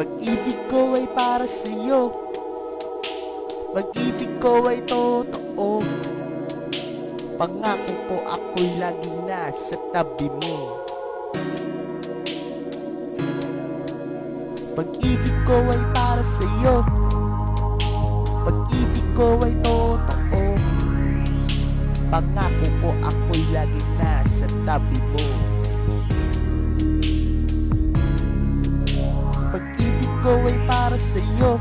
Pag-ibig ko ay para sa'yo. Pag-ibig ko ay totoo. Pangako ko ako'y laging nasa tabi mo. Pag-ibig ko ay para sa'yo. Pag-ibig ko ay totoo. Pangako ko ako'y laging nasa tabi mo ko ay para sa'yo.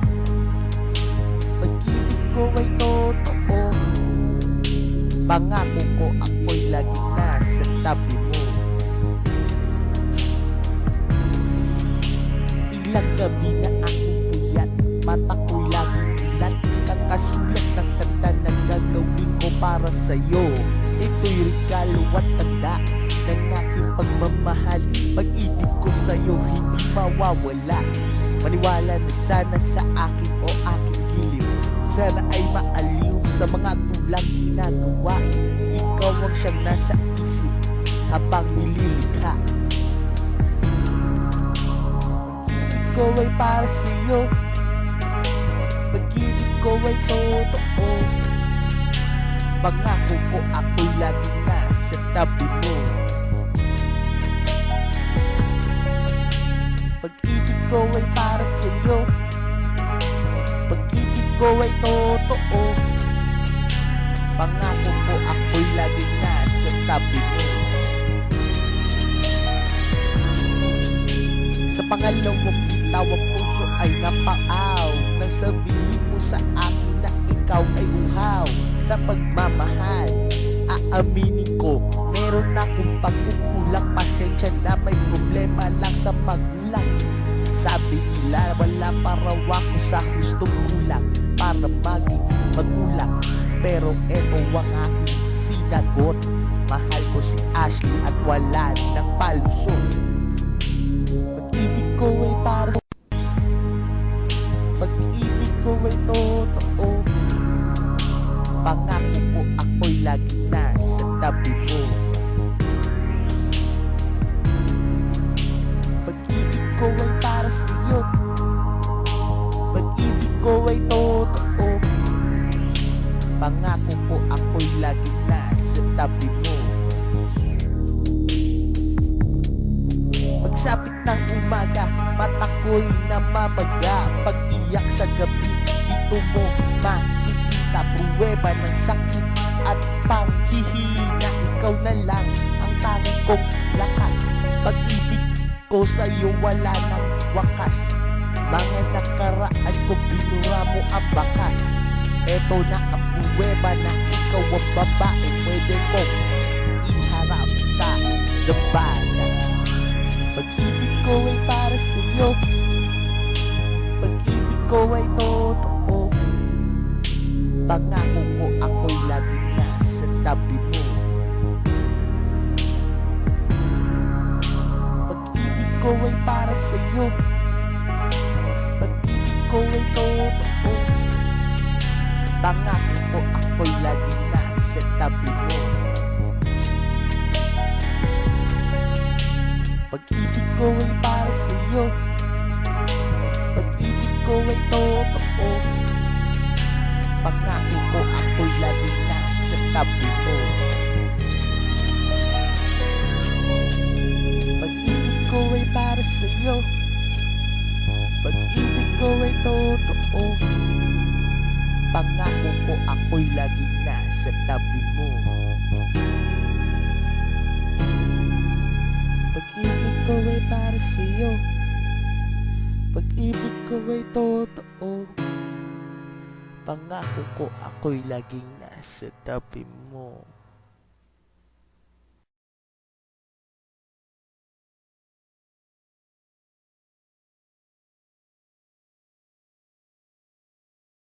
Pag-ibig ko ay totoo. Pangako ko ako'y laging nasa tabi mo. Ilang gabi na akong puyat Mata ko'y laging ilat Nakasulat ng tanda na gagawin ko para sa'yo. Ito'y regalo at tanda Ng aking pagmamahal Pag-ibig ko sa'yo hindi mawawala Maniwala na sana sa akin o aking giliw Sana ay maaliw sa mga tulang ginagawa. Ikaw ang siyang nasa isip habang nililikha. Ko ay para sa'yo. Pag-ibig ko ay totoo. Pangako ko ako'y laging nasa tabi mo ko ay totoo Pangako ko ako'y laging nasa tabi mo Sa pangalawang bitaw ang puso ay napaaw Nang sabihin mo sa akin na ikaw ay uhaw Sa pagmamahal Aaminin ko Meron akong pagkukulang Pasensya na may problema lang sa pagkulang Sabi nila wala para ako sa gustong kulang Para maging magulang Pero eto ang aking sinagot. Mahal ko si Ashley at wala nang palusot Ako'y laging nasa tabi mo. Pagsapit ng umaga, mata ko'y namamaga. Pag-iyak sa gabi, dito mo makikita. Pruweba ng sakit at panghihina. Ikaw na lang ang tanging kong lakas. Pag-ibig ko sa'yo wala nang wakas. Mga nakaraan ko binura mo ang bakas Eto na ang pruweba na ikaw ang babae. Pwede kong iharap sa labanan Pag-ibig ko ay para sa'yo. Pag-ibig ko ay totoo. Pangako ko ako'y laging nasa tabi mo. Pag-ibig ko ay para sa'yo Pangako ko ako'y laging nasa tabi mo. Pag-ibig ko ay para sa'yo. Pag-ibig ko ay totoo Pangako ko ako'y laging nasa tabi mo. Pag-ibig ko ay para sa'yo. Pag-ibig ko ay totoo Pangako ko ako'y laging nasa tabi mo. Pag-ibig ko ay para sa'yo. Pag-ibig ko ay totoo. Pangako ko ako'y laging nasa tabi mo